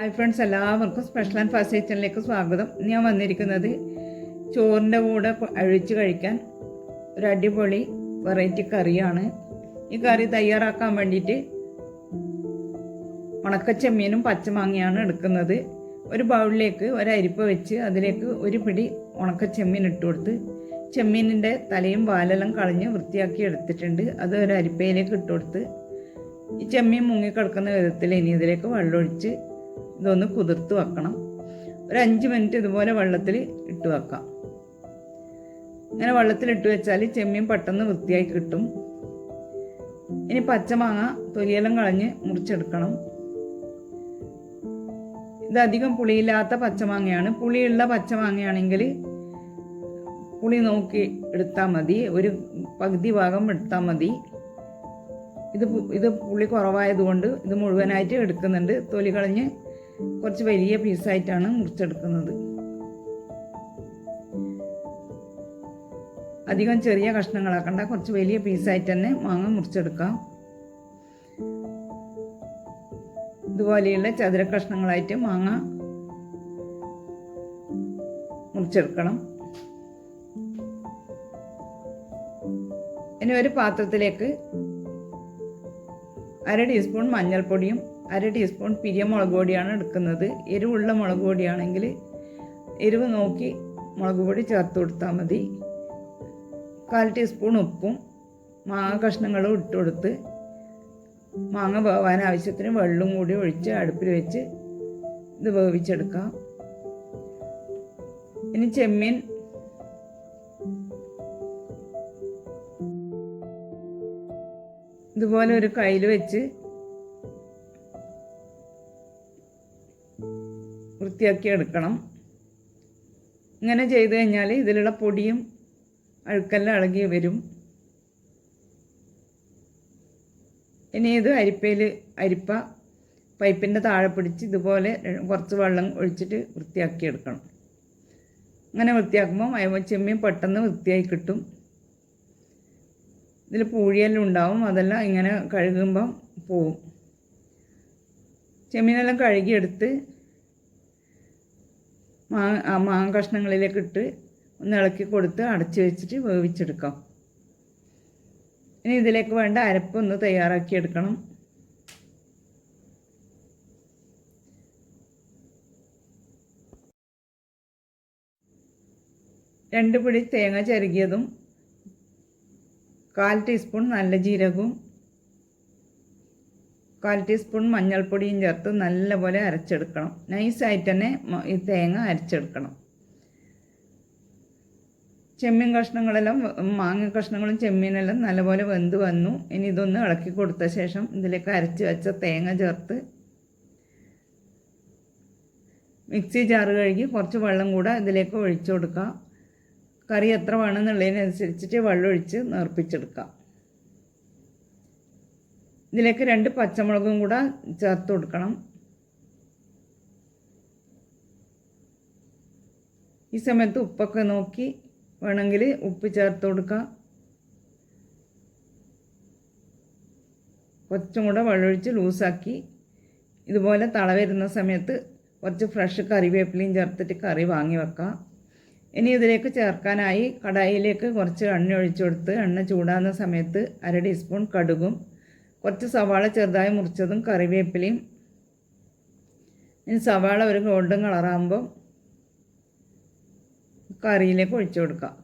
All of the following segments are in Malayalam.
ഹായ് ഫ്രണ്ട്സ് എല്ലാവർക്കും സ്പെഷ്യൽ ആൻഡ് ഫാസ്റ്റ് കിച്ചണിലേക്ക് സ്വാഗതം. ഞാൻ വന്നിരിക്കുന്നത് ചോറിന്റെ കൂടെ അഴിച്ച് കഴിക്കാൻ ഒരു അടിപൊളി വെറൈറ്റി കറിയാണ്. ഈ കറി തയ്യാറാക്കാൻ വേണ്ടിയിട്ട് ഉണക്കച്ചെമ്മീനും പച്ചമാങ്ങയാണ് എടുക്കുന്നത്. ഒരു ബൗളിലേക്ക് ഒരു അരിപ്പ് വെച്ച് അതിലേക്ക് ഒരു പിടി ഉണക്കച്ചെമ്മീൻ ഇട്ട് കൊടുത്ത് ചെമ്മീനിന്റെ തലയും വാലെല്ലാം കളഞ്ഞ് വൃത്തിയാക്കി എടുത്തിട്ടുണ്ട്. അത് ഒരു അരിപ്പയിലേക്ക് ഇട്ട് കൊടുത്ത് ഈ ചെമ്മീൻ മുങ്ങിക്കിടക്കുന്ന വിധത്തിൽ ഇനി ഇതിലേക്ക് വെള്ളമൊഴിച്ച് ഇതൊന്ന് കുതിർത്ത് വെക്കണം. ഒരു അഞ്ച് മിനിറ്റ് ഇതുപോലെ വെള്ളത്തിൽ ഇട്ട് വെക്കാം. ഇങ്ങനെ വെള്ളത്തിൽ ഇട്ട് വെച്ചാൽ ചെമ്മീൻ പെട്ടെന്ന് വൃത്തിയായി കിട്ടും. ഇനി പച്ചമാങ്ങ തൊലിയെല്ലാം കളഞ്ഞ് മുറിച്ചെടുക്കണം. ഇതധികം പുളിയില്ലാത്ത പച്ചമാങ്ങയാണ്. പുളിയുള്ള പച്ചമാങ്ങയാണെങ്കിൽ പുളി നോക്കി എടുത്താൽ മതി. ഒരു പകുതി ഭാഗം എടുത്താൽ മതി. ഇത് ഇത് പുളി കുറവായതുകൊണ്ട് ഇത് മുഴുവനായിട്ട് എടുക്കുന്നുണ്ട്. തൊലി കളഞ്ഞ് കുറച്ച് വലിയ പീസായിട്ടാണ് മുറിച്ചെടുക്കുന്നത്. അധികം ചെറിയ കഷ്ണങ്ങളാക്കണ്ട കുറച്ച് വലിയ പീസായിട്ട് തന്നെ മാങ്ങ മുറിച്ചെടുക്കാം. ഇതുപോലെയുള്ള ചതുര കഷ്ണങ്ങളായിട്ട് മാങ്ങ മുറിച്ചെടുക്കണം. ഇനി ഒരു പാത്രത്തിലേക്ക് അര ടീസ്പൂൺ മഞ്ഞൾപ്പൊടിയും അര ടീസ്പൂൺ പിരിയ മുളക് പൊടിയാണ് എടുക്കുന്നത്. എരിവുള്ള മുളക് പൊടിയാണെങ്കിൽ എരിവ് നോക്കി മുളക് പൊടി ചേർത്ത് കൊടുത്താൽ മതി. കാൽ ടീസ്പൂൺ ഉപ്പും മാങ്ങ കഷ്ണങ്ങളും ഇട്ട് കൊടുത്ത് മാങ്ങ വേവാൻ ആവശ്യത്തിന് വെള്ളം കൂടി ഒഴിച്ച് അടുപ്പിൽ വെച്ച് ഇത് വേവിച്ചെടുക്കാം. ഇനി ചെമ്മീൻ. ഇതുപോലെ ഒരു കയ്യിൽ വെച്ച് വൃത്തിയാക്കി എടുക്കണം. ഇങ്ങനെ ചെയ്ത് കഴിഞ്ഞാൽ ഇതിലുള്ള പൊടിയും അഴുക്കെല്ലാം ഇളകി വരും. ഇനി ഇത് അരിപ്പയിൽ അരിപ്പ പൈപ്പിന്റെ താഴെ പിടിച്ച് ഇതുപോലെ കുറച്ച് വെള്ളം ഒഴിച്ചിട്ട് വൃത്തിയാക്കി എടുക്കണം. അങ്ങനെ വൃത്തിയാക്കുമ്പോൾ അയവ ചെമ്മീൻ പെട്ടെന്ന് വൃത്തിയായി കിട്ടും. ഇതിൽ പൂഴിയെല്ലാം ഉണ്ടാവും അതെല്ലാം ഇങ്ങനെ കഴുകുമ്പം പോവും. ചെമ്മീനെല്ലാം കഴുകിയെടുത്ത് ആ മാങ്ങ കഷ്ണങ്ങളിലേക്ക് ഇട്ട് ഒന്ന് ഇളക്കി കൊടുത്ത് അടച്ച് വെച്ചിട്ട് വേവിച്ചെടുക്കാം. ഇനി ഇതിലേക്ക് വേണ്ട അരപ്പൊന്ന് തയ്യാറാക്കി എടുക്കണം. രണ്ട് പിടി തേങ്ങ ചരുകിയതും കാൽ ടീസ്പൂൺ നല്ല ജീരകവും കാൽ ടീസ്പൂൺ മഞ്ഞൾപ്പൊടിയും ചേർത്ത് നല്ലപോലെ അരച്ചെടുക്കണം. നൈസായിട്ട് തന്നെ ഈ തേങ്ങ അരച്ചെടുക്കണം. ചെമ്മീൻ കഷ്ണങ്ങളെല്ലാം മാങ്ങ കഷ്ണങ്ങളും ചെമ്മീനെല്ലാം നല്ലപോലെ വെന്ത് വന്നു. ഇനി ഇതൊന്ന് ഇളക്കി കൊടുത്ത ശേഷം ഇതിലേക്ക് അരച്ച് വെച്ച തേങ്ങ ചേർത്ത് മിക്സി ജാറ് കഴുകി കുറച്ച് വെള്ളം കൂടെ ഇതിലേക്ക് ഒഴിച്ചു കൊടുക്കുക കറി എത്ര വേണമെന്നുള്ളതിനനുസരിച്ചിട്ട് വെള്ളം ഒഴിച്ച് നേർപ്പിച്ചെടുക്കാം. ഇതിലേക്ക് രണ്ട് പച്ചമുളകും കൂടെ ചേർത്ത് കൊടുക്കണം. ഈ സമയത്ത് ഉപ്പൊക്കെ നോക്കി വേണമെങ്കിൽ ഉപ്പ് ചേർത്ത് കൊടുക്കുക. കുറച്ചും കൂടെ വെള്ളമൊഴിച്ച് ലൂസാക്കി. ഇതുപോലെ തള വരുന്ന സമയത്ത് കുറച്ച് ഫ്രഷ് കറിവേപ്പിലയും ചേർത്തിട്ട് കറി വാങ്ങി വെക്കാം ഇനി ഇതിലേക്ക് ചേർക്കാനായി കടായിലേക്ക് കുറച്ച് എണ്ണ ഒഴിച്ചു കൊടുത്ത് എണ്ണ ചൂടാകുന്ന സമയത്ത് അര ടീസ്പൂൺ കടുകും കുറച്ച് സവാള ചെറുതായി മുറിച്ചതും കറിവേപ്പിലയും. ഇനി സവാള ഒരു ഗോൾഡൻ കളറാകുമ്പോൾ കറിയിലേക്ക് ഒഴിച്ചു കൊടുക്കാം.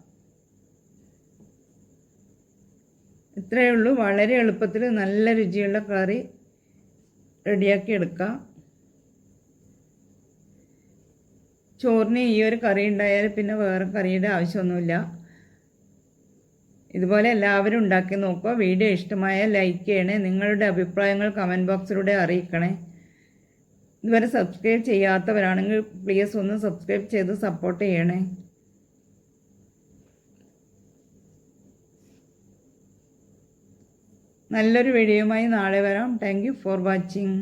ഇത്രയേ ഉള്ളൂ. വളരെ എളുപ്പത്തിൽ നല്ല രുചിയുള്ള കറി റെഡിയാക്കി എടുക്കാം. ചോറിന് ഈ ഒരു കറി ഉണ്ടായാൽ പിന്നെ വേറെ കറിയുടെ ആവശ്യമൊന്നുമില്ല. ഇതുപോലെ എല്ലാവരും ഉണ്ടാക്കി നോക്കുക. വീഡിയോ ഇഷ്ടമായ ലൈക്ക് ചെയ്യണേ. നിങ്ങളുടെ അഭിപ്രായങ്ങൾ കമന്റ് ബോക്സിലൂടെ അറിയിക്കണേ. ഇതുവരെ സബ്സ്ക്രൈബ് ചെയ്യാത്തവരാണെങ്കിൽ പ്ലീസ് ഒന്ന് സബ്സ്ക്രൈബ് ചെയ്ത് സപ്പോർട്ട് ചെയ്യണേ. നല്ലൊരു വീഡിയോയുമായി നാളെ വരാം. Thank for watching